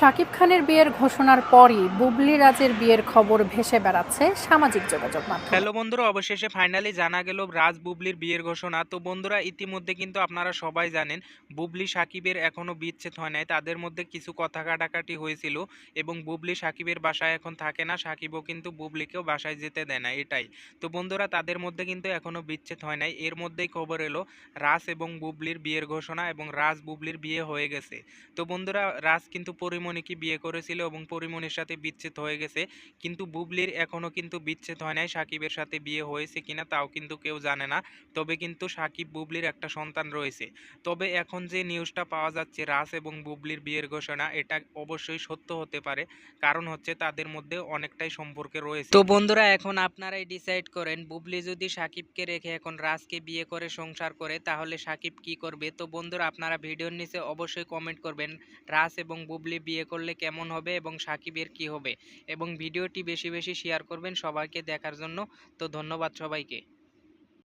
শাকিব খানের বিয়ের ঘোষণার পরই বুবলি রাজের বিয়ের খবর ভেসে বেড়াচ্ছে সামাজিক যোগাযোগ মাধ্যমে। হ্যালো বন্ধুরা, অবশেষে ফাইনালি জানা গেল রাজ বুবলির বিয়ের ঘোষণা। তো বন্ধুরা, ইতিমধ্যে কিন্তু আপনারা সবাই জানেন, বুবলি সাকিবের এখনও বিচ্ছেদ হয় নাই। তাদের মধ্যে কিছু কথা কাটাকাটি হয়েছিল এবং বুবলি সাকিবের বাসায় এখন থাকে না। সাকিবও কিন্তু বুবলিকেও বাসায় যেতে দেয় না, এটাই। তো বন্ধুরা, তাদের মধ্যে কিন্তু এখনও বিচ্ছেদ হয় নাই। এর মধ্যেই খবর এলো রাজ এবং বুবলির বিয়ের ঘোষণা এবং রাজ বুবলির বিয়ে হয়ে গেছে। তো বন্ধুরা, রাজ কিন্তু পরিমণিকে বিয়ে করেছিল এবং পরিমণির সাথে বিচ্ছেদ হয়ে গেছে? কিন্তু বুবলির এখনও কিন্তু বিচ্ছেদ হয় নাই, সাকিবের সাথে বিয়ে হয়েছে কিনা তাও কিন্তু কেউ জানে না। তবে কিন্তু সাকিব বুবলির একটা সন্তান রয়েছে। তবে এখন যে নিউজটা পাওয়া যাচ্ছে রাজ এবং বুবলির বিয়ের ঘোষণা, এটা অবশ্যই সত্য হতে পারে। কারণ হচ্ছে তাদের মধ্যে অনেকটাই সম্পর্কে রয়েছে। তো বন্ধুরা, এখন আপনারাই ডিসাইড করেন, বুবলি যদি সাকিবকে রেখে এখন রাজকে বিয়ে করে, সংসার করে, তাহলে সাকিব কি করবে? তো বন্ধুরা, আপনারা ভিডিওর নিচে অবশ্যই কমেন্ট করবেন, রাজ এবং বুবলি বিয়ে করলে কেমন হবে এবং সাকিবের কি হবে? এবং ভিডিওটি বেশি বেশি শেয়ার করবেন সবাইকে দেখার জন্য। তো ধন্যবাদ সবাইকে।